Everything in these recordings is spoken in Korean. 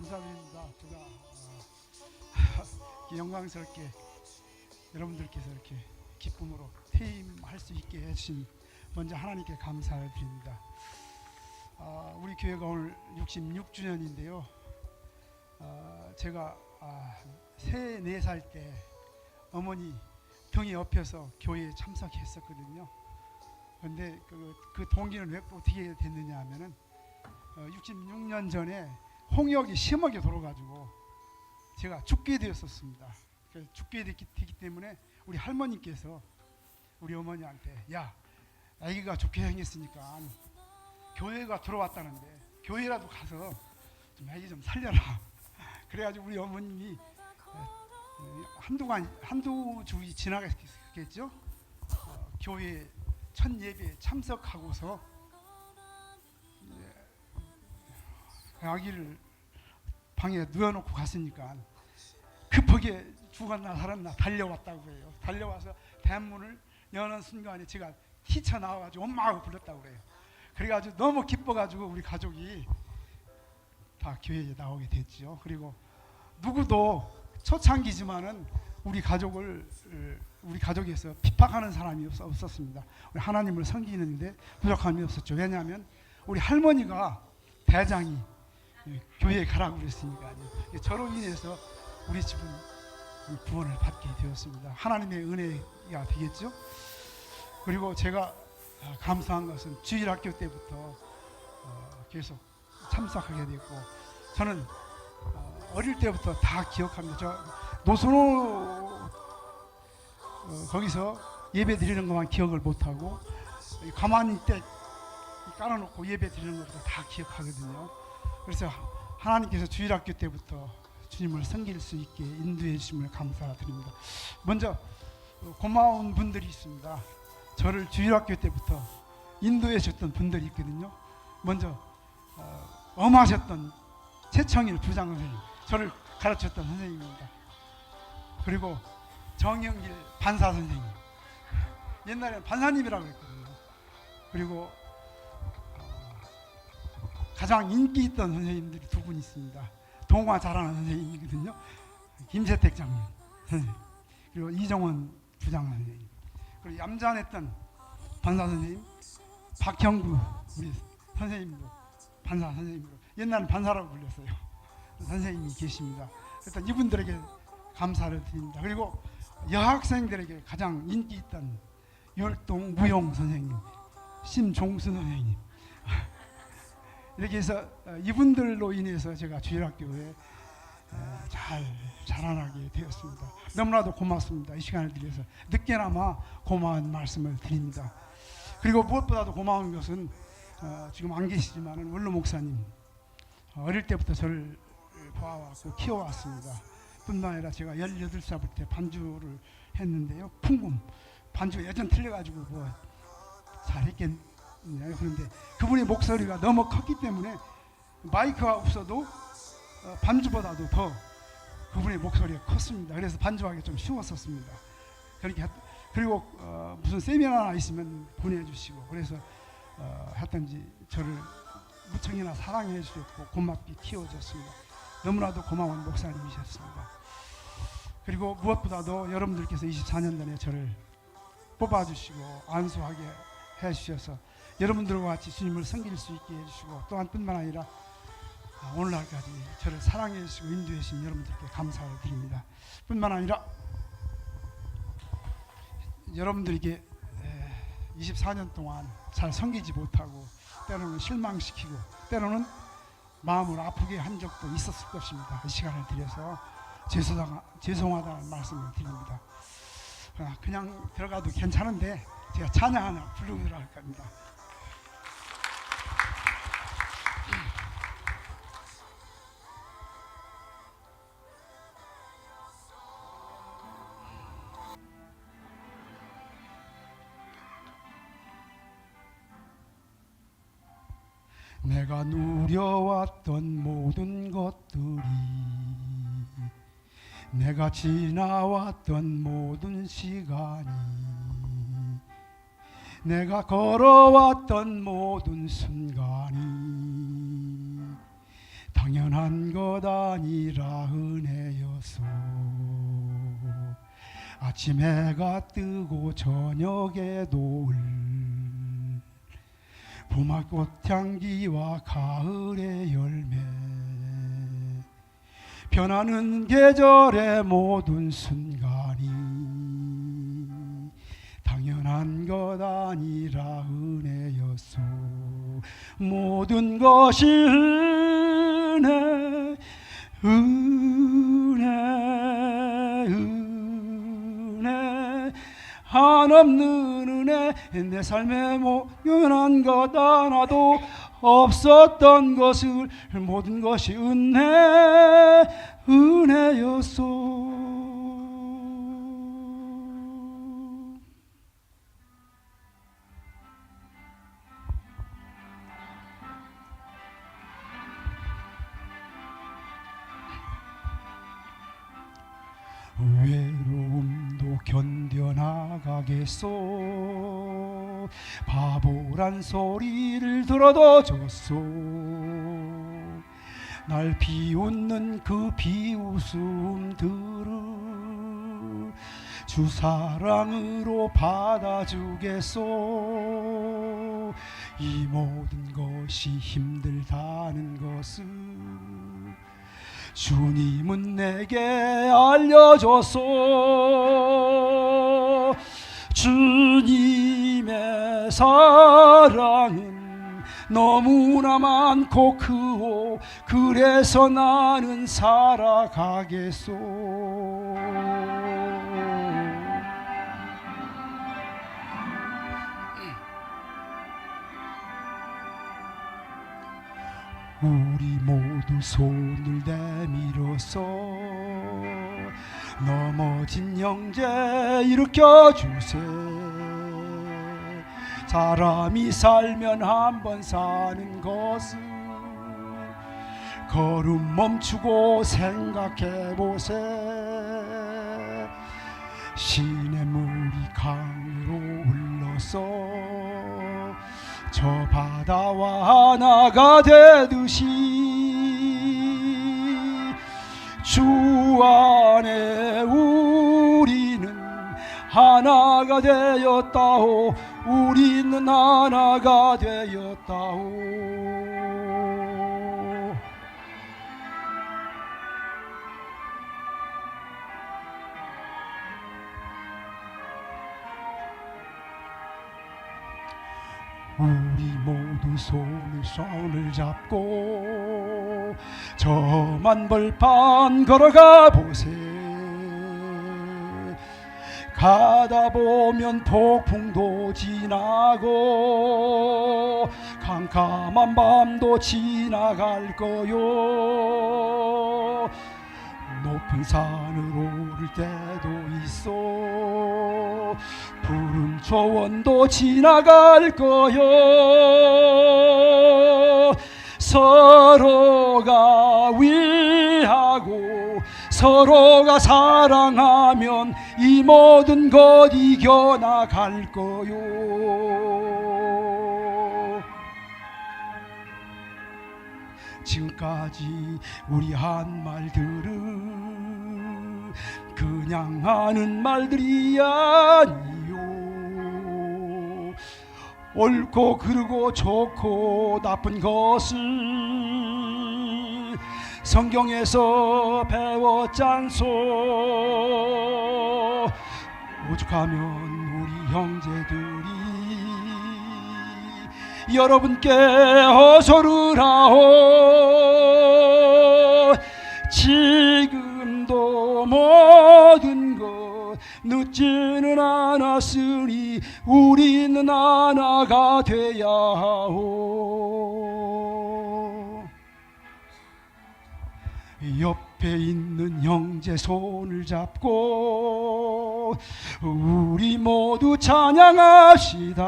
감사드립니다. 제가 어, 이렇게 영광스럽게 여러분들께서 이렇게 기쁨으로 퇴임할 수 있게 해주신 먼저 하나님께 감사를 드립니다. 아, 우리 교회가 오늘 66주년인데요. 아, 제가 아, 세네 살 때 어머니 등에 업혀서 교회에 참석했었거든요. 근데 그, 그 동기는 왜 어떻게 됐느냐 하면은 어, 66년 전에 홍역이 심하게 돌아가지고 제가 죽게 되었었습니다. 죽게 됐기 때문에 우리 할머니께서 우리 어머니한테 야 아기가 좋게 생겼으니까 교회가 들어왔다는데 교회라도 가서 좀 아기 좀 살려라. 그래가지고 우리 어머님이 어, 어, 한두간 한두 주이 지나갔겠죠. 어, 교회 첫 예배에 참석하고서 아기를 방에 누워놓고 갔으니까 급하게 죽었나 살았나 달려왔다고 해요. 달려와서 대문을 여는 순간에 제가 뛰쳐나와가지고 엄마하고 불렀다고 그래요. 그래가지고 너무 기뻐가지고 우리 가족이 다 교회에 나오게 됐죠. 그리고 누구도 초창기지만은 우리 가족을 어, 우리 가족에서 핍박하는 사람이 없- 없었습니다. 우리 하나님을 섬기는데 부족함이 없었죠. 왜냐하면 우리 할머니가 대장이 예, 교회에 가라고 그랬으니까요. 예, 저로 인해서 우리 집은 이 구원을 받게 되었습니다. 하나님의 은혜가 되겠죠. 그리고 제가 아, 감사한 것은 주일학교 때부터 어, 계속 참석하게 됐고 저는 어, 어릴 때부터 다 기억합니다. 저 노선호 어, 거기서 예배 드리는 것만 기억을 못하고 이 가만히 때 깔아놓고 예배 드리는 것도 다 기억하거든요. 그래서 하나님께서 주일학교 때부터 주님을 섬길 수 있게 인도해 주심을 감사드립니다. 먼저 어, 고마운 분들이 있습니다. 저를 주일학교 때부터 인도해 줬던 분들이 있거든요. 먼저 어, 엄하셨던 최청일 부장 선생님, 저를 가르쳤던 선생님입니다. 그리고 정영길 반사 선생님, 옛날에는 반사님이라고 했거든요. 그리고 어, 가장 인기 있던 선생님들이 두 분 있습니다. 동화 잘하는 선생님이거든요. 김세택 장님 그리고 이정원 부장 선생님, 그리고 얌전했던 반사 선생님, 박형구 우리 선생님도 반사 선생님으로 옛날엔 반사라고 불렸어요. 선생님이 계십니다. 일단 이분들에게 감사를 드립니다. 그리고 여학생들에게 가장 인기 있던 율동 무용 선생님, 심종수 선생님 이렇게 해서 어, 이분들로 인해서 제가 주일학교에 어, 잘 자라나게 되었습니다. 너무나도 고맙습니다. 이 시간을 드려서 늦게나마 고마운 말씀을 드립니다. 그리고 무엇보다도 고마운 것은 어, 지금 안 계시지만은 원로 목사님 어, 어릴 때부터 저를 봐왔고 키워왔습니다. 뿐만 아니라 제가 18살 때 반주를 했는데요. 풍금 반주 예전 틀려가지고 뭐 잘했겠 네요. 그런데 그분의 목소리가 너무 컸기 때문에 마이크가 없어도 어, 반주보다도 더 그분의 목소리가 컸습니다. 그래서 반주하기 좀 쉬웠었습니다. 그렇게 했- 그리고 어, 무슨 세미나나 있으면 보내주시고 그래서 어, 하든지 저를 무척이나 사랑해 주셨고 고맙게 키워줬습니다. 너무나도 고마운 목사님이셨습니다. 그리고 무엇보다도 여러분들께서 24년 전에 저를 뽑아주시고 안수하게 해주셔서 여러분들과 같이 주님을 섬길 수 있게 해주시고 또한 뿐만 아니라 아, 오늘날까지 저를 사랑해 주시고 인도해 주신 여러분들께 감사를 드립니다. 뿐만 아니라 여러분들에게 에, 24년 동안 잘 섬기지 못하고 때로는 실망시키고 때로는 마음을 아프게 한 적도 있었을 것입니다. 이 시간을 드려서 죄송하, 죄송하다는 말씀을 드립니다. 아, 그냥 들어가도 괜찮은데 제가 찬양 하나 부르도록 할 겁니다. 내가 누려왔던 모든 것들이 내가 지나왔던 모든 시간이 내가 걸어왔던 모든 순간이 당연한 것 아니라 은혜여서 아침 해가 뜨고 저녁에도 을 봄꽃 향기와 가을의 열매. 변하는 계절의 모든 순간이 당연한 것 아니라 은혜였소 모든 것이 은혜 은혜 은혜. 한없는 내 삶에 모연한 것 하나도 없었던 것을 모든 것이 은혜 은혜였소. 외로움도 견뎌나가겠소 바보란 소리를 들어도 줬소. 날 비웃는 그 비웃음들을 주 사랑으로 받아주겠소. 이 모든 것이 힘들다는 것을 주님은 내게 알려줬소. 주님 의 사랑은 너무나 많고 크오. 그래서 나는 살아가겠소. 우리 모두 손을 내밀어서 넘어진 형제 일으켜 주세 사람이 살면 한 번 사는 것을 걸음 멈추고 생각해 보세. 신의 물이 강으로 흘러서 저 바다와 하나가 되듯이 주 안에 우리는 하나가 되었다오 우리는 하나가 되었다오. 우리 모두 손을 손을 잡고 저만 벌판 걸어가 보세 가다 보면 폭풍도 지나고 캄캄한 밤도 지나갈 거요. 높은 산을 오를 때도 있어 푸른 초원도 지나갈 거요. 서로가 위하고 서로가 사랑하면 이 모든 것 이겨나갈 거요. 지금까지 우리 한 말들은 그냥 하는 말들이 아니요. 옳고 그르고 좋고 나쁜 것을 성경에서 배웠잖소 오죽하면 우리 형제들이 여러분께 허소를 하오. 지금도 모든 것 늦지는 않았으니 우리는 하나가 돼야 하오. 옆 에 있는 형제 손을 잡고 우리 모두 찬양합시다.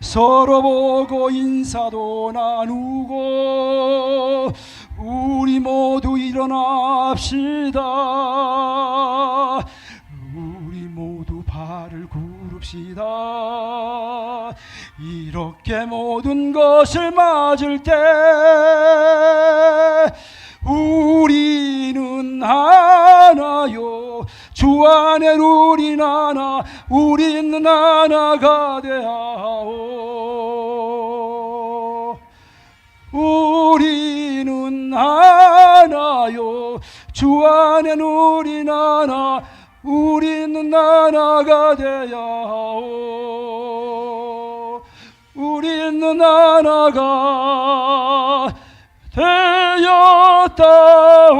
서로 보고 인사도 나누고 우리 모두 일어납시다. 우리 모두 발을 굽읍시다. 이렇게 모든 것을 맞을 때 우리는 하나요. 주 안에 우린 하나 우리는 하나가 되하오. 우리는 하나요. 주 안에 우린 하나 우리는 하나가 되야오. 우리는 하나가 되 Святого.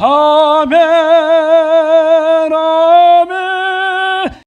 Amen.